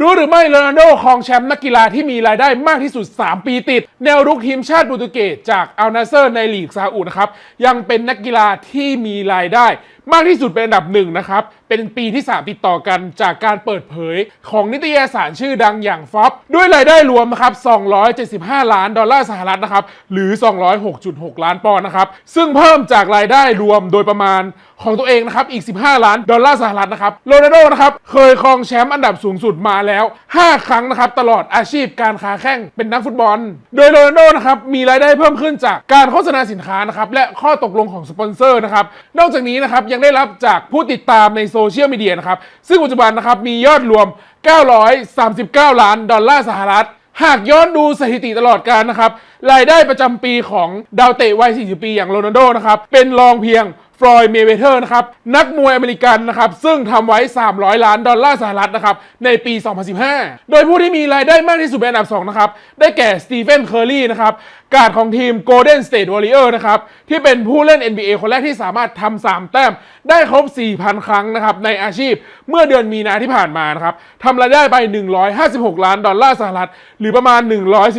รู้หรือไม่โรนัลโดครองแชมป์นักกีฬาที่มีรายได้มากที่สุด 3 ปีติด แนวรุกทีมชาติโปรตุเกสจากอัลนาเซอร์ในลีกซาอุนะครับยังเป็นนักกีฬาที่มีรายได้มากที่สุดเป็นอันดับหนึ่งนะครับ เป็นปีที่ 3 ติดต่อกันจากการเปิดเผยของนิตยสารชื่อดังอย่างฟอปด้วยรายได้รวมนะครับ275 ล้านดอลลาร์สหรัฐนะครับ หรือ 206.6 ล้านปอนด์นะครับ ซึ่งเพิ่มจากรายได้รวมโดยประมาณของตัวเองนะครับ อีก 15 ล้านดอลลาร์สหรัฐนะครับโรนัลโดนะครับเคยครองแชมป์อันดับสูงสุดมาแล้ว 5 ครั้งนะครับ ตลอดอาชีพการค้าแข่งเป็นนักฟุตบอล โดยโรนัลโดนะครับมีรายได้เพิ่มขึ้นจากการโฆษณาสินค้านะครับและข้อตกลงของสปอนเซอร์นะครับนอกจากนี้นะครับยังได้รับจากผู้ติดตามในโซเชียลมีเดียนะครับ ซึ่งปัจจุบันนะครับมียอดรวม 939 ล้านดอลลาร์สหรัฐ หากย้อนดูสถิติตลอดการนะครับ รายได้ประจำปีของดาวเตะวัย 40 ปีอย่างโรนัลโดนะครับ เป็นรองเพียง ฟลอยด์เมเวเทอร์นะครับนักมวยอเมริกันนะครับซึ่งทำไว้ 300 ล้านดอลลาร์สหรัฐนะครับในปี 2015 โดยผู้ที่มีรายได้มากที่สุดเป็นอันดับ2นะครับได้แก่สตีเฟนเคอร์รีนะครับการดของทีม Golden State Warrior นะครับที่เป็นผู้เล่น NBA คนแรกที่สามารถทำ3แต้มได้ครบ 4,000 ครั้งนะครับในอาชีพเมื่อเดือนมีนาที่ผ่านมานะครับทำรายได้ไป 156 ล้านดอลลาร์สหรัฐ หรือประมาณ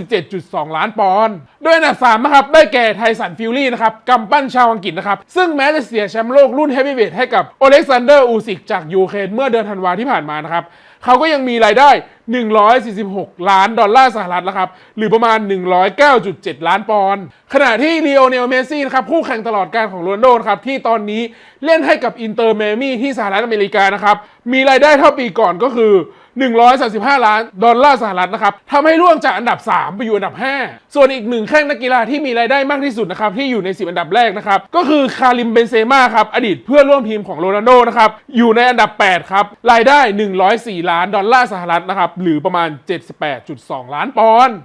117.2 ล้านปอนด์ ดยอันดับ3นะครับได้แก่ไทสันฟิลลี่นะครับกำปั้นชาวอังกฤษนะครับซึ่งแม้จะเสียแชมป์โลกรุ่นเฮฟวีเวทให้กับโอเล็กซานเดอร์อูซิกจากยูเครนเมื่อเดือนธันวาที่ผ่านมานะครับเขาก็ยังมีรายได้ 146 ล้านดอลลาร์สหรัฐนะครับหรือประมาณ 109.7 ล้านปอนด์ขณะที่ลีโอเนลเมสซี่นะครับคู่แข่งตลอดการของโรนโดนะครับที่ตอนนี้เล่นให้กับอินเตอร์เมมี่ที่สหรัฐอเมริกานะครับมีรายได้เท่าปีก่อนก็คือ 135 ล้านดอลลาร์สหรัฐนะครับทำให้ร่วงจากอันดับ 3 ไปอยู่อันดับ 5 ส่วนอีกหนึ่งแข้งนักกีฬาที่มีรายได้มากที่สุดนะครับที่อยู่ใน 10 อันดับแรกนะครับก็คือคาริมเบนเซม่าครับอดีตเพื่อนร่วมทีมของโรนัลโดนะครับอยู่ในอันดับ 8 ครับ รายได้ 104 ล้านดอลลาร์สหรัฐนะครับหรือประมาณ 78.2 ล้านปอนด์